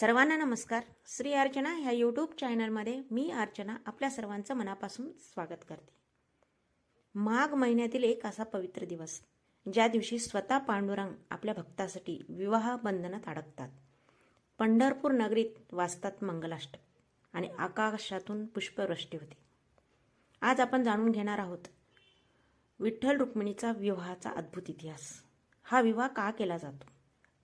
सर्वांना नमस्कार. श्री अर्चना ह्या यूट्यूब चॅनलमध्ये मी अर्चना आपल्या सर्वांचं मनापासून स्वागत करते. माघ महिन्यातील एक असा पवित्र दिवस ज्या दिवशी स्वतः पांडुरंग आपल्या भक्तासाठी विवाह बंधनात अडकतात. पंढरपूर नगरीत वाचतात मंगलाष्ट आणि आकाशातून पुष्पवृष्टी होते. आज आपण जाणून घेणार आहोत विठ्ठल रुक्मिणीचा विवाहाचा अद्भुत इतिहास. हा विवाह का केला जातो?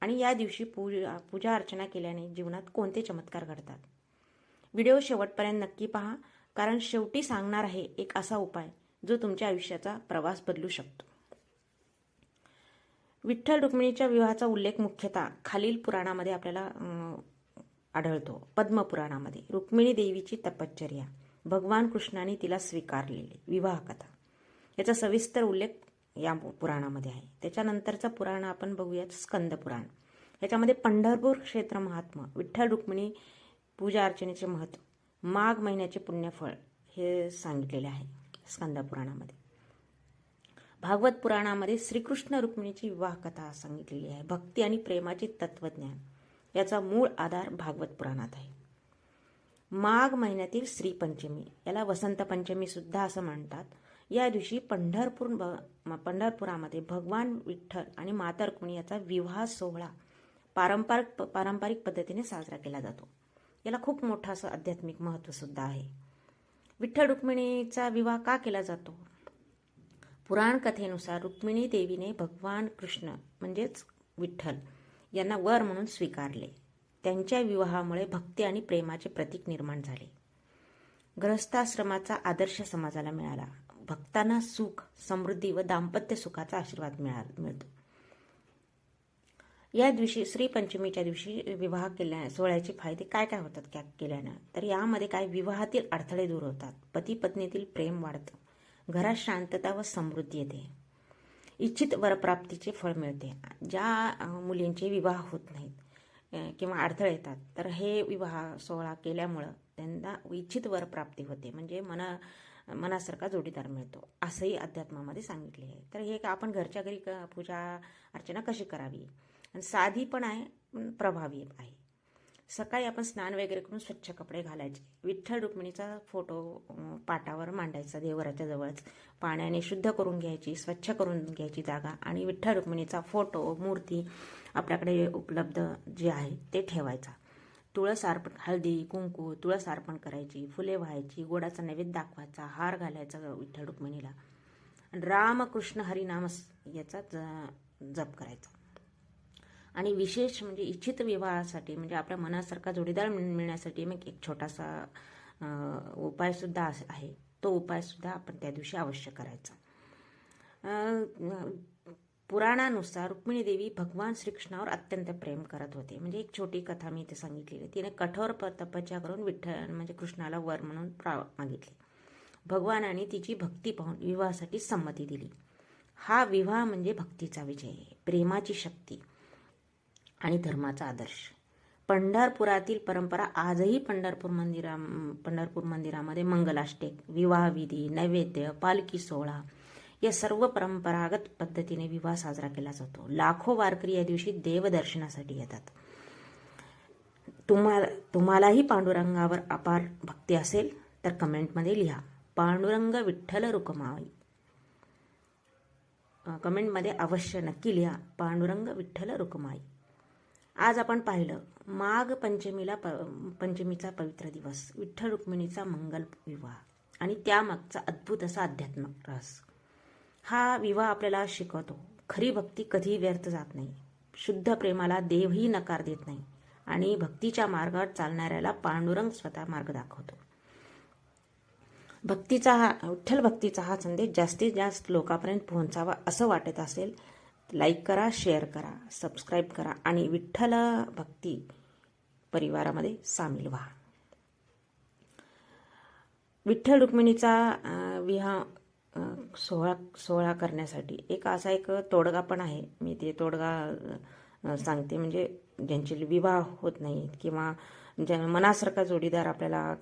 आणि या दिवशी पूजा पूजा अर्चना केल्याने जीवनात कोणते चमत्कार घडतात? व्हिडिओ शेवटपर्यंत नक्की पहा कारण शेवटी सांगणार आहे एक असा उपाय जो तुमच्या आयुष्याचा प्रवास बदलू शकतो. विठ्ठल रुक्मिणीच्या विवाहाचा उल्लेख मुख्यतः खालील पुराणामध्ये आपल्याला अं, आढळतो. पद्मपुराणामध्ये रुक्मिणी देवीची तपश्चर्या. भगवान कृष्णाने तिला स्वीकारलेली विवाह कथा याचा सविस्तर उल्लेख या पुराणामध्ये आहे. त्याच्यानंतरचं पुराण आपण बघूयात स्कंद पुराण. याच्यामध्ये पंढरपूर क्षेत्र महात्मा विठ्ठल रुक्मिणी पूजा अर्चनेचे महत्त्व माघ महिन्याचे पुण्यफळ हे सांगितलेले आहे स्कंद पुराणामध्ये. भागवत पुराणामध्ये श्रीकृष्ण रुक्मिणीची विवाह कथा सांगितलेली आहे. भक्ती आणि प्रेमाचे तत्वज्ञान याचा मूळ आधार भागवत पुराणात आहे. माघ महिन्यातील श्रीपंचमी याला वसंत पंचमी सुद्धा असं म्हणतात. या दिवशी पंढरपूर ब- पंढरपुरामध्ये भगवान विठ्ठल आणि माता रुक्मिणी याचा विवाह सोहळा पारंपरिक पारंपरिक पद्धतीने साजरा केला जातो. याला खूप मोठं असं आध्यात्मिक महत्त्वसुद्धा आहे. विठ्ठल रुक्मिणीचा विवाह का केला जातो? पुराण कथेनुसार रुक्मिणी देवीने भगवान कृष्ण म्हणजेच विठ्ठल यांना वर म्हणून स्वीकारले. त्यांच्या विवाहामुळे भक्ती आणि प्रेमाचे प्रतीक निर्माण झाले. ग्रहस्थाश्रमाचा आदर्श समाजाला मिळाला. भक्तांना सुख समृद्धी व दाम्पत्य सुखाचा आशीर्वाद मिळा मिळतो. या दिवशी श्रीपंचमीच्या दिवशी विवाह केल्या सोहळ्याचे फायदे काय काय होतात क्या केल्यानं? तर यामध्ये काय? विवाहातील अडथळे दूर होतात. पती पत्नीतील प्रेम वाढतं. घरात शांतता व समृद्धी येते. इच्छित वरप्राप्तीचे फळ मिळते. ज्या मुलींचे विवाह होत नाहीत किंवा अडथळे येतात तर हे विवाह सोहळा केल्यामुळं त्यांना इच्छित वरप्राप्ती होते. म्हणजे मना मनासारखा जोडीदार मिळतो असंही अध्यात्मामध्ये सांगितले आहे. तर हे आपण घरच्या घरी क- पूजा अर्चना कशी करावी? आणि साधी पण आहे पण प्रभावी आहे. सकाळी आपण स्नान वगैरे करून स्वच्छ कपडे घालायचे. विठ्ठल रुक्मिणीचा फोटो पाटावर मांडायचा देवराच्या जवळच. पाण्याने शुद्ध करून घ्यायची स्वच्छ करून घ्यायची जागा. आणि विठ्ठल रुक्मिणीचा फोटो मूर्ती आपल्याकडे उपलब्ध जे आहे ते ठेवायचा. तुळस अर्पण हळदी कुंकू तुळस अर्पण करायची फुले व्हायची गोडाचा नैवेद्य दाखवायचा हार घालायचा विठ्ठल रुक्मिणीला. रामकृष्ण हरिनाम याचा ज- जप करायचा. आणि विशेष म्हणजे इच्छित विवाहासाठी म्हणजे आपल्या मनासारखा जोडीदार मिळ- मिळण्यासाठी मग एक छोटासा उपायसुद्धा आहे. तो उपायसुद्धा आपण त्या दिवशी अवश्य करायचा. पुराणानुसार रुक्मिणी देवी भगवान श्रीकृष्णावर अत्यंत प्रेम करत होते. म्हणजे एक छोटी कथा मी इथे सांगितलेली. तिने कठोर प- तपस्या करून विठ्ठल म्हणजे कृष्णाला वर म्हणून प्रा मागितले. भगवानाने तिची भक्ती पाहून विवाहासाठी संमती दिली. हा विवाह म्हणजे भक्तीचा विजय आहे प्रेमाची शक्ती आणि धर्माचा आदर्श. पंढरपुरातील परंपरा आजही पंढरपूर मंदिरा पंढरपूर मंदिरामध्ये मंगलाष्टेक विवाहविधी नैवेद्य पालखी सोहळा या सर्व परंपरागत पद्धतीने विवाह साजरा केला जातो. लाखो वारकरी या दिवशी देवदर्शनासाठी येतात. तुम्हाला तुम्हालाही पांडुरंगावर अपार भक्ती असेल तर कमेंटमध्ये लिहा. पांडुरंग विठ्ठल रुकमाई. कमेंटमध्ये अवश्य नक्की लिहा. पांडुरंग विठ्ठल रुकमाई. आज आपण पाहिलं माघ पंचमीला प पंचमीचा पवित्र दिवस. विठ्ठल रुक्मिणीचा मंगल विवाह. आणि त्यामागचा अद्भुत असा अध्यात्मक रस. हा विवाह आपल्याला शिकवतो. खरी भक्ती कधी व्यर्थ जात नाही. शुद्ध प्रेमाला देवही नकार देत नाही. आणि भक्तीच्या मार्गावर चालणाऱ्याला पांडुरंग स्वतः मार्ग दाखवतो. भक्तीचा हा विठ्ठल भक्तीचा हा संदेश जास्तीत जास्त लोकांपर्यंत पोहोचावा असं वाटत असेल लाईक करा शेअर करा सबस्क्राईब करा आणि विठ्ठल भक्ती परिवारामध्ये सामील व्हा. विठ्ठल रुक्मिणीचा विवाह सोहळा सोहळा करण्यासाठी. एक असा एक तोडगा पण आहे. मी ते तोडगा सांगते. म्हणजे ज्यांचे विवाह होत नाही किंवा ज्या मनासारखा जोडीदार आपल्याला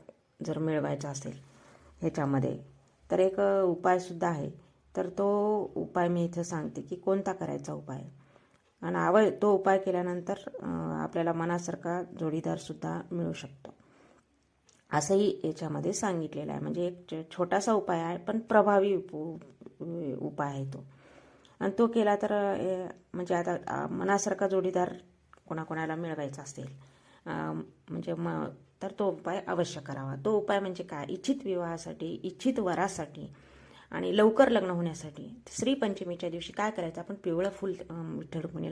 जर मिळवायचा असेल ह्याच्यामध्ये तर एक उपायसुद्धा आहे. तर तो उपाय मी इथं सांगते की कोणता करायचा उपाय? आणि आवय तो उपाय केल्यानंतर आपल्याला मनासारखा जोडीदारसुद्धा मिळू शकतो. असंही याच्यामध्ये सांगितलेलं आहे. म्हणजे एक छोटासा उपाय आहे पण प्रभावी उप- उपाय आहे तो. आणि तो केला तर म्हणजे आता मनासारखा जोडीदार कोणाकोणाला मिळवायचा असेल म्हणजे म तर तो उपाय अवश्य करावा. तो उपाय म्हणजे काय? इच्छित विवाहासाठी इच्छित वरासाठी आणि लवकर लग्न होण्यासाठी श्रीपंचमीच्या दिवशी काय करायचं? आपण पिवळं फुल अ,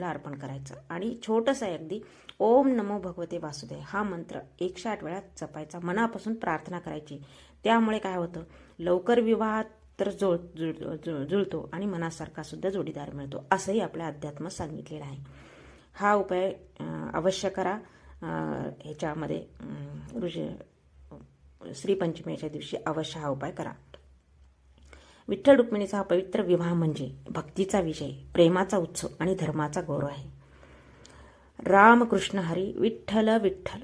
अर्पण करायचं. आणि छोटंसं आहे अगदी ओम नमो भगवते वासुदेव हा मंत्र एकशे आठ वेळा जपायचा. मनापासून प्रार्थना करायची. त्यामुळे काय होतं? लवकर विवाहात तर जुळ जुळ जुळ- जुळतो आणि मनासारखा सुद्धा जोडीदार मिळतो असंही आपल्या अध्यात्मात सांगितलेलं आहे. हा उपाय अवश्य करा. ह्याच्यामध्ये ऋषी श्रीपंचमीच्या दिवशी अवश्य हा उपाय करा. विठ्ठल रुक्मिणीचा हा पवित्र विवाह म्हणजे भक्तीचा विजय प्रेमाचा उत्सव आणि धर्माचा गौरव आहे. रामकृष्ण हरी विठ्ठल विठ्ठल.